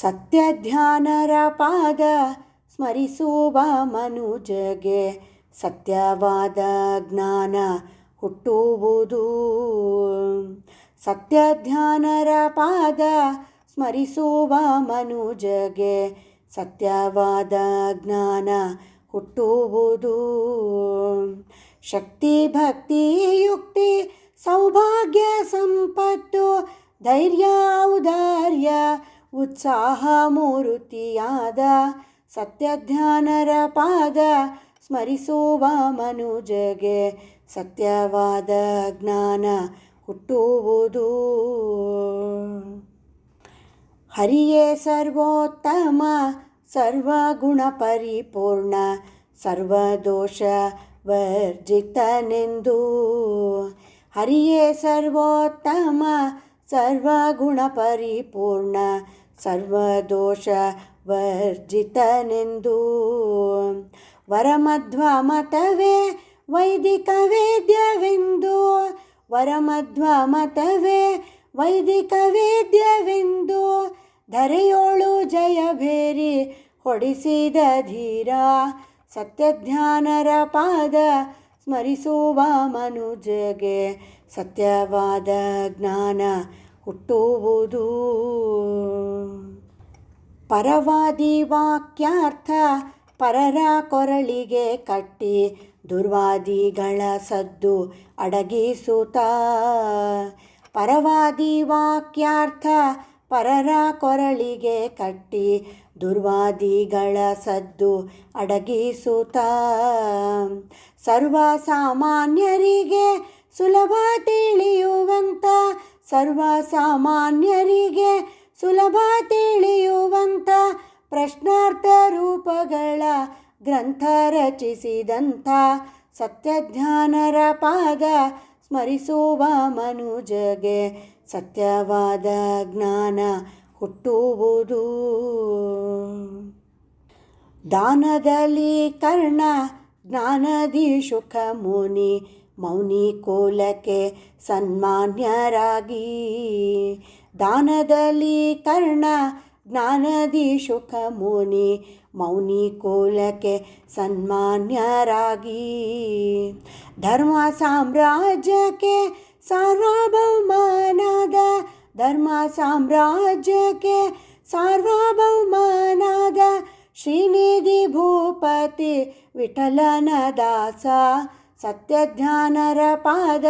ಸತ್ಯ ಧ್ಯಾನರ ಪಾದ ಸ್ಮರಿಸುವ ಮನುಜಗೆ ಸತ್ಯವಾದ ಜ್ಞಾನ ಹುಟ್ಟುವುದು. ಸತ್ಯಧ್ಯಾನರ ಪಾದ ಸ್ಮರಿಸುವ ಮನುಜಗೆ ಸತ್ಯವಾದ ಜ್ಞಾನ ಹುಟ್ಟುವುದು. ಶಕ್ತಿ ಭಕ್ತಿ ಯುಕ್ತಿ ಸೌಭಾಗ್ಯ ಸಂಪತ್ತು ಧೈರ್ಯ ಔದಾರ್ಯ ಉತ್ಸಾಹ ಮೂರುತಿಯಾದ ಸತ್ಯಧ್ಯಾನರ ಪಾದ ಸ್ಮರಿಸುವ ಮನುಜಗೆ ಸತ್ಯವಾದ ಜ್ಞಾನ ಹುಟ್ಟುವುದು. ಹರಿಯೇ ಸರ್ವೋತ್ತಮ, ಸರ್ವಗುಣ ಪರಿಪೂರ್ಣ, ಸರ್ವದೋಷ ವರ್ಜಿತನೆಂದು. ಹರಿಯೇ ಸರ್ವೋತ್ತಮ, ಸರ್ವಗುಣ ಪರಿಪೂರ್ಣ ಸರ್ವದೋಷ ವರ್ಜಿತನೆಂದು ವರಮಧ್ವ ಮತವೇ ವೈದಿಕ ವೇದ್ಯವೆಂದು ವರಮಧ್ವ ಮತವೇ ವೈದಿಕ ವೇದ್ಯವೆಂದು ಧರೆಯೋಳು ಜಯಭೇರಿ ಹೊಡಿಸಿದ ಧೀರ. ಸತ್ಯಧ್ಯಾನರ ಪಾದ ಸ್ಮರಿಸುವ ಮನುಜಗೆ. ಸತ್ಯವಾದ ಜ್ಞಾನ ಹುಟ್ಟುವುದು. ಪರವಾದಿ ವಾಕ್ಯಾರ್ಥ ಪರರ ಕೊರಳಿಗೆ ಕಟ್ಟಿ ದುರ್ವಾದಿಗಳ ಸದ್ದು ಅಡಗಿಸುತ್ತ. ಪರವಾದಿ ವಾಕ್ಯಾರ್ಥ ಪರರ ಕೊರಳಿಗೆ ಕಟ್ಟಿ ದುರ್ವಾದಿಗಳ ಸದ್ದು ಅಡಗಿಸುತ್ತ. ಸರ್ವಸಾಮಾನ್ಯರಿಗೆ ಸುಲಭ ತಿಳಿಯುವಂಥ ಸರ್ವಸಾಮಾನ್ಯರಿಗೆ ಸುಲಭ ತಿಳಿಯುವಂಥ ಪ್ರಶ್ನಾರ್ಥ ರೂಪಗಳ ಗ್ರಂಥ ರಚಿಸಿದಂಥ ಸತ್ಯಜ್ಞಾನರ ಪಾದ ಸ್ಮರಿಸುವ ಮನುಜಗೆ ಸತ್ಯವಾದ ಜ್ಞಾನ ಹುಟ್ಟುವುದು. ದಾನದಲ್ಲಿ ಕರ್ಣ, ಜ್ಞಾನದಿ ಶುಖ ಮುನಿ, ಮೌನಿ ಕೋಲಕ್ಕೆ ಸನ್ಮಾನ್ಯರಾಗಿ ದಾನದಲ್ಲಿ ಕರ್ಣ ಜ್ಞಾನದಿ ಶುಕ ಮುನಿ ಮೌನಿ ಕೋಲಕ್ಕೆ ಸನ್ಮಾನ್ಯರಾಗಿ ಧರ್ಮ ಸಾಮ್ರಾಜ್ಯಕ್ಕೆ ಸಾರ್ವಭೌಮನಾದ ಧರ್ಮ ಸಾಮ್ರಾಜ್ಯಕ್ಕೆ ಸಾರ್ವಭೌಮನಾದ ಶ್ರೀನಿಧಿ ಭೂಪತಿ ವಿಠಲನ ದಾಸ ಸತ್ಯಧ್ಯಾನರ ಪಾದ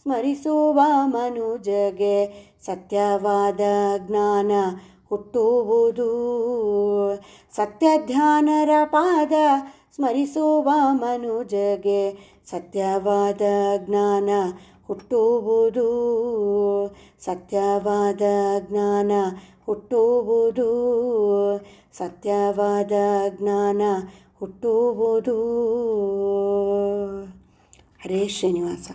ಸ್ಮರಿಸುವ ಮನುಜಗೆ ಸತ್ಯವಾದ ಜ್ಞಾನ ಹುಟ್ಟುವುದು. ಸತ್ಯಧ್ಯಾನರ ಪಾದ ಸ್ಮರಿಸುವ ಮನುಜಗೆ ಸತ್ಯವಾದ ಜ್ಞಾನ ಹುಟ್ಟುವುದು. ಸತ್ಯವಾದ ಜ್ಞಾನ ಹುಟ್ಟುವುದು. ಸತ್ಯವಾದ ಜ್ಞಾನ ಹುಟ್ಟುವುದು. ಹರೇ ಶ್ರೀನಿವಾಸ.